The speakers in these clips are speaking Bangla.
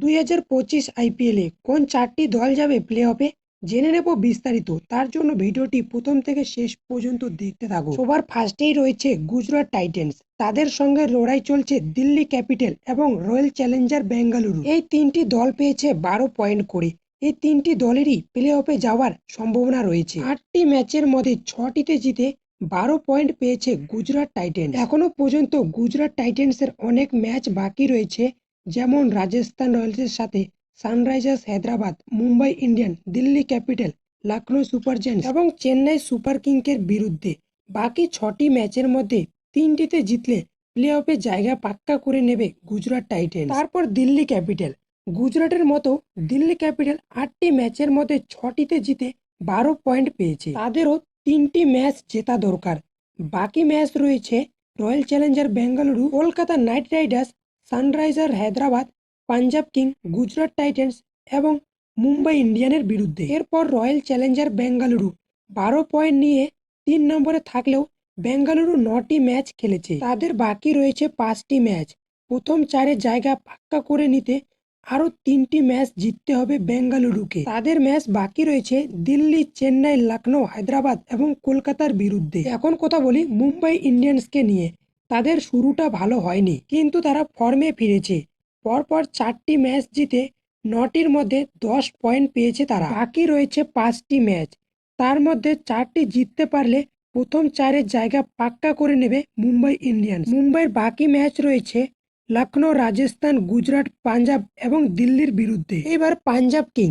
দুই হাজার পঁচিশ আইপিএলে কোন চারটি দল যাবে প্লে অফে জেনে নেব বিস্তারিত। তার জন্য ভিডিওটি প্রথম থেকে শেষ পর্যন্ত দেখতে থাকুন। সবার ফার্স্টেই রয়েছে গুজরাট টাইটেন্স। তাদের সঙ্গে লড়াই চলছে দিল্লি ক্যাপিটাল এবং রয়্যাল চ্যালেঞ্জার বেঙ্গালুরু। এই তিনটি দল পেয়েছে বারো পয়েন্ট করে। এই তিনটি দলেরই প্লে অফে যাওয়ার সম্ভাবনা রয়েছে। আটটি ম্যাচের মধ্যে ছটিতে জিতে বারো পয়েন্ট পেয়েছে গুজরাট টাইটেন্স। এখনও পর্যন্ত গুজরাট টাইটেন্সের অনেক ম্যাচ বাকি রয়েছে। যেমন রাজস্থান রয়্যালসের সাথে Sunrisers Hyderabad, Mumbai Indian, Delhi capital Lucknow super giants এবং চেন্নাই সুপার কিংসের বিরুদ্ধে বাকি ছটি ম্যাচের মধ্যে তিনটিতে জিতলে প্লে অফে জায়গা পাক্কা করে নেবে গুজরাট টাইটেন্স। তারপর দিল্লি ক্যাপিটাল। গুজরাটের মতো দিল্লি ক্যাপিটাল আটটি ম্যাচের মধ্যে ছটিতে জিতে বারো পয়েন্ট পেয়েছে। তাদেরও তিনটি ম্যাচ জেতা দরকার। বাকি ম্যাচ রয়েছে royal challenger Bengaluru, Kolkata knight riders sunriser Hyderabad, Punjab king, Gujarat titans এবং মুম্বাই ইন্ডিয়ানের বিরুদ্ধে। এরপর রয়্যাল চ্যালেঞ্জার বেঙ্গালুরু। বারো পয়েন্ট নিয়ে তিন নম্বরে থাকলেও বেঙ্গালুরু নটি ম্যাচ খেলেছে। তাদের বাকি রয়েছে পাঁচটি ম্যাচ। প্রথম চারের জায়গা পাক্কা করে নিতে আরও তিনটি ম্যাচ জিততে হবে বেঙ্গালুরুকে। তাদের ম্যাচ বাকি রয়েছে দিল্লি, চেন্নাই লখনৌ হায়দ্রাবাদ এবং কলকাতার বিরুদ্ধে। এখন কথা বলি মুম্বাই ইন্ডিয়ান্সকে নিয়ে। তাদের শুরুটা ভালো হয়নি। কিন্তু তারা ফর্মে ফিরেছে। পরপর চারটি ম্যাচ জিতে নটির মধ্যে দশ পয়েন্ট পেয়েছে তারা। বাকি রয়েছে পাঁচটি ম্যাচ তার মধ্যে চারটি জিততে পারলে প্রথম চারের জায়গা পাক্কা করে নেবে মুম্বাই ইন্ডিয়ান্স। মুম্বাইয়ের বাকি ম্যাচ রয়েছে লখনৌ রাজস্থান, গুজরাট, পাঞ্জাব এবং দিল্লির বিরুদ্ধে। এবার পাঞ্জাব কিং।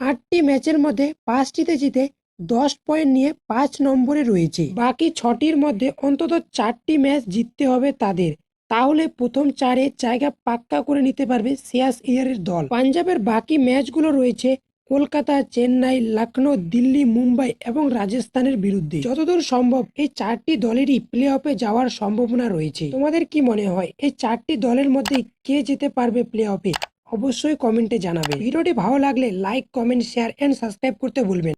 আটটি ম্যাচের মধ্যে পাঁচটিতে জিতে দশ পয়েন্ট নিয়ে পাঁচ নম্বরে রয়েছে। বাকি ছটির মধ্যে অন্তত চারটি ম্যাচ জিততে হবে তাদের। তাহলে প্রথম চারে জায়গা পাক্কা করে নিতে পারবে শেয়াস ইয়ারের দল। পাঞ্জাবের বাকি ম্যাচগুলো রয়েছে কলকাতা, চেন্নাই লখনৌ দিল্লি, মুম্বাই এবং রাজস্থানের বিরুদ্ধে। যতদূর সম্ভব এই চারটি দলেরই প্লে অফে যাওয়ার সম্ভাবনা রয়েছে। তোমাদের কি মনে হয় এই চারটি দলের মধ্যে কে যেতে পারবে প্লে অফে অবশ্যই কমেন্টে জানাবে। ভিডিওটি ভালো লাগলে like, comment, share and subscribe করতে ভুলবেন